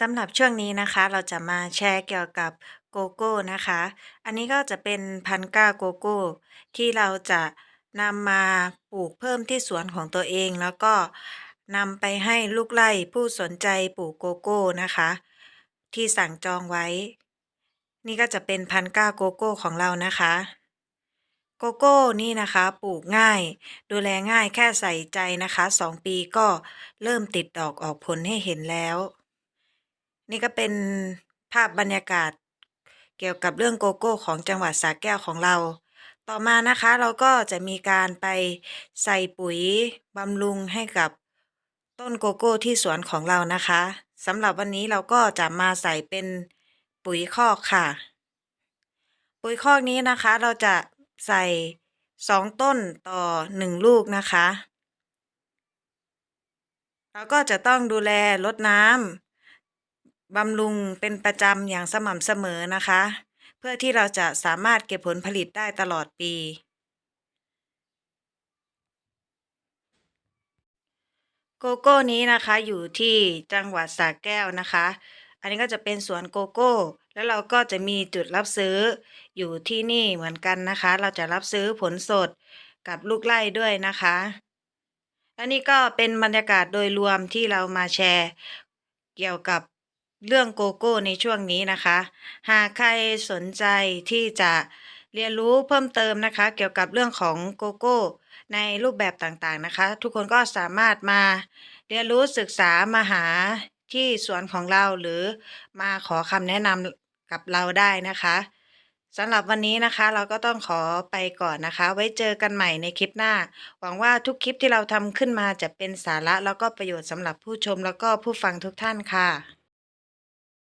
สำหรับช่วงนี้นะคะเราจะมาแชร์เกี่ยวกับโกโก้นะคะ อันนี้ก็จะเป็นพันก้าโกโก้ ที่เราจะนำมาปลูกเพิ่มที่สวนของตัวเอง แล้วก็นำไปให้ลูกไร่ผู้สนใจปลูกโกโก้นะคะ ที่สั่งจองไว้ นี่ก็จะเป็นพันก้าโกโก้ของเรานะคะ โกโก้นี่นะคะปลูกง่าย ดูแลง่ายแค่ใส่ใจนะคะสองปีก็เริ่มติดดอกออกผลให้เห็นแล้ว นี่ก็เป็นภาพบรรยากาศ เกี่ยวกับเรื่องโกโก้ของจังหวัดสระแก้วของเรา ต่อมานะคะเราก็จะมีการไปใส่ปุ๋ยบำรุงให้กับต้นโกโก้ที่สวนของเรานะคะสำหรับวันนี้เราก็จะมาใส่เป็นปุ๋ยคอกค่ะ ปุ๋ยคอกนี้นะคะเราจะใส่สองต้นต่อหนึ่งลูกนะคะ เราก็จะต้องดูแลรดน้ำ บำรุงเป็นประจำอย่างสม่ำเสมอนะคะ เพื่อที่เราจะสามารถเก็บผลผลิตได้ตลอดปี โกโก้นี้นะคะอยู่ที่จังหวัดสระแก้วนะคะ อันนี้ก็จะเป็นสวนโกโก้ แล้วเราก็จะมีจุดรับซื้ออยู่ที่นี่เหมือนกันนะคะ เราจะรับซื้อผลสดกับลูกไร่ด้วยนะคะและนี่ก็เป็นบรรยากาศโดยรวมที่เรามาแชร์ เกี่ยวกับ เรื่องโกโก้ในช่วงนี้นะคะ หากใครสนใจที่จะเรียนรู้เพิ่มเติมนะคะ เกี่ยวกับเรื่องของโกโก้ ในรูปแบบต่างๆนะคะ ทุกคนก็สามารถมาเรียนรู้ศึกษามาหาที่สวนของเราหรือมาขอคำแนะนำกับเราได้นะคะสำหรับวันนี้นะคะเราก็ต้องขอไปก่อนนะคะ ไว้เจอกันใหม่ในคลิปหน้า หวังว่าทุกคลิปที่เราทำขึ้นมาจะเป็นสาระแล้วก็ประโยชน์สำหรับผู้ชมแล้วก็ผู้ฟังทุกท่านค่ะ